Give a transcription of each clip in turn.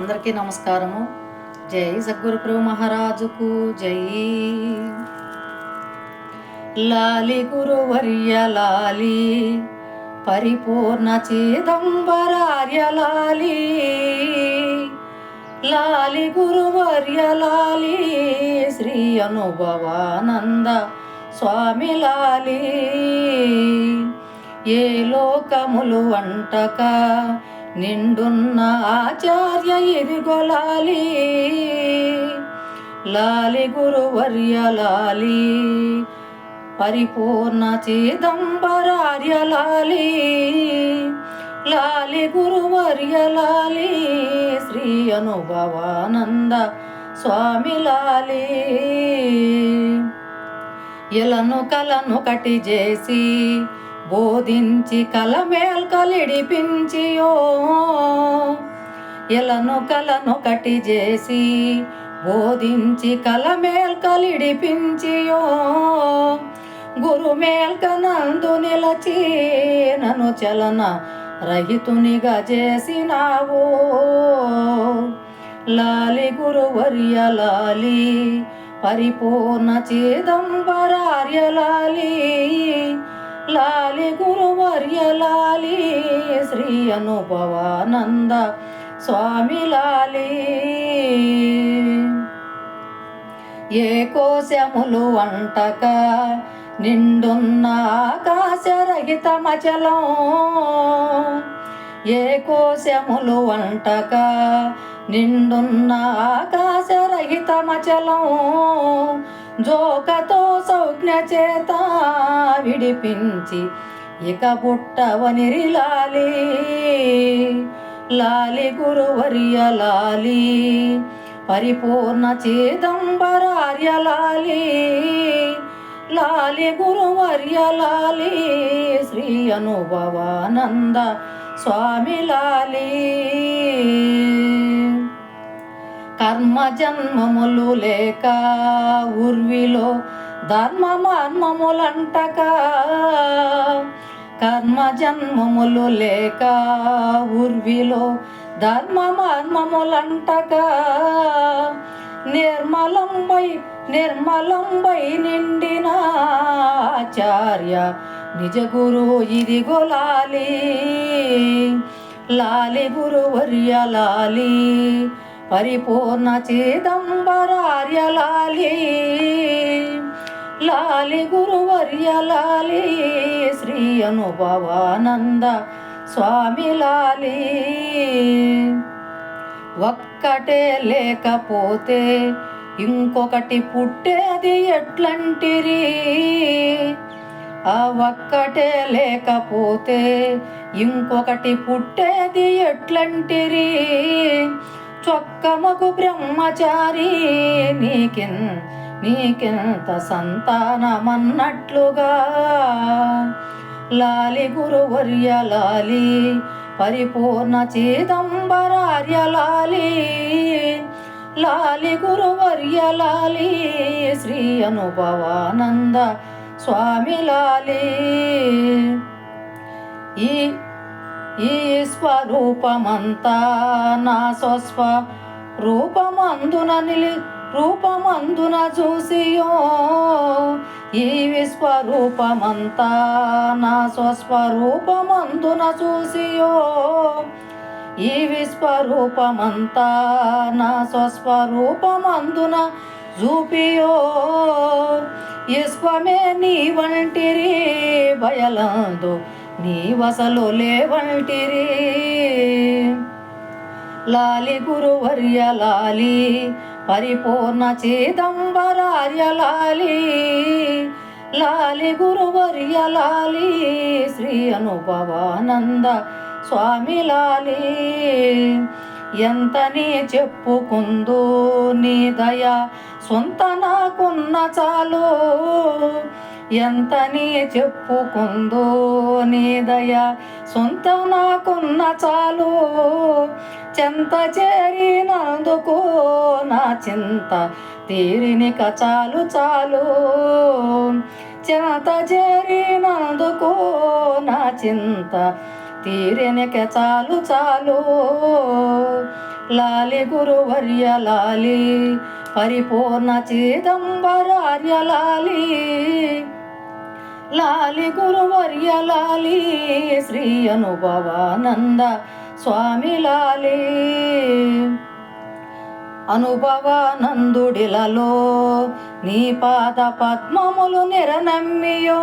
అందరికీ నమస్కారము. జై సద్గురుప్రభు మహారాజుకు జై. లాలి గురువర్య లాలి పరిపూర్ణ చిదంబరార్య లాలి. లాలి గురువర్య లాలి శ్రీ అనుభవానంద స్వామి లాలి. ఏ లోకములు వంటక నిండున్న ఆచార్య ఎదుగొలాలి లాలి గురువర్య లాలి. పరిపూర్ణ చిదంబరార్య లాలి. లాలి గురువర్య లాలి. శ్రీ అనుభవానంద స్వామి లాలి. ఎలను కలను కటి చేసి బోధించి కలమేల్కలిడిపించియో ఎలను కలనొకటి చేసి బోధించి కలమేల్కలిడిపించియో కలిడిపించియో గురు నిలచి నను చలన రహితునిగా చేసినావు. లాలి గురువర్య లాలి పరిపూర్ణ చిదంబరార్య లాలి లాలి గురువర్య లాలి శ్రీ అనుభవానంద స్వామి లాలి. ఏ కోశములు వంటక నిండున్న ఆకాశరహితమచలం ఏ కోశములు వంటక నిండున్న ఆకాశరహితమచలం జోకతో సౌజ్ఞ చేత విడిపించి ఇక పుట్టవనిరి లాలి. లాలి గురువర్య లాలి. పరిపూర్ణ చిదంబరార్య లాలి. లాలి గురువర్య లాలి. శ్రీ అనుభవానంద స్వామి లాలి. కర్మ జన్మములు లేక ఉర్విలో ధర్మ మర్మములంటక కర్మ జన్మములు లేక ఉర్విలో ధర్మ మర్మములంటక నిర్మలంబై నిర్మలంబై నిండిన ఆచార్య నిజ గురు ఇది లాలి. లాలి గురువర్య లాలి పరిపూర్ణ చిదంబరార్య లాలి. లాలి గురువర్య లాలి శ్రీ అనుభవానంద స్వామి లాలి ఒక్కటే లేకపోతే ఇంకొకటి పుట్టేది ఎట్లంటిరి? ఆ ఒక్కటే లేకపోతే ఇంకొకటి పుట్టేది ఎట్లంటిరి? చొక్కమకు బ్రహ్మచారి నీకిన్ నీకెంత సంతానమన్నట్లుగా? లాలి గురువర్య లాలి పరిపూర్ణ చిదంబరార్య లాలి. లాలి గురువర్య లాలి శ్రీ అనుభవానంద స్వామి లాలి. ఈ ఈ స్వరూపమంతా నా స్వస్వ రూపమందున నిలి రూపమందున చూసియో ఈ విశ్వరూపమంతా నా స్వస్వరూపమందున చూసియో. ఈ విశ్వరూపమంతా నా స్వస్వరూపమందున చూపియో. విశ్వమే నీ వంటిరి బయలందు నీ వసలు లేవంటిరి. లాలి గురువర్య లాలి పరిపూర్ణ చిదంబరార్య లాలి లాలి గురువర్య లాలి శ్రీ అనుభవానంద స్వామి లాలి. ఎంతని చెప్పుకుందో నీ దయ సొంత నాకున్న చాలు. ఎంతని చెప్పుకుందో నీ దయ సొంత నాకున్న చాలు. చెంత చేరినందుకు నా చింత తీరినిక చాలు చాలు. చెంత చేరినందుకు నా చింత తీరినిక చాలు చాలు. లాలి గురువర్య లాలి పరిపూర్ణ చిదంబరార్య లాలి. లాలి గురువర్య లాలి శ్రీ అనుభవానంద స్వామి లాలి అనుభవానందుడిలలో నీ పాద పద్మములు నిరనమ్మియో.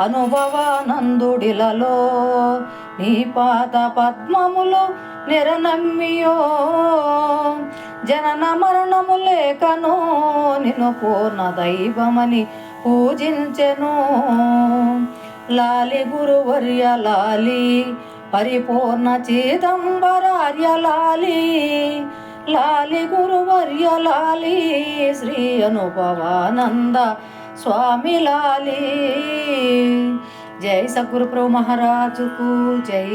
అనుభవానందుడిలలో నీ పాద పద్మములు నిరనమ్మియో. జనన మరణము లేకను నిన్ను పూర్ణ దైవమని పూజించెను. లాలి గురువర్య లాలి పరిపూర్ణ చిదంబరార్య లాలి గురువర్యలాలి శ్రీ అనుభవానంద స్వామి లాలి జై సద్గురు ప్రభు మహారాజుకు జై.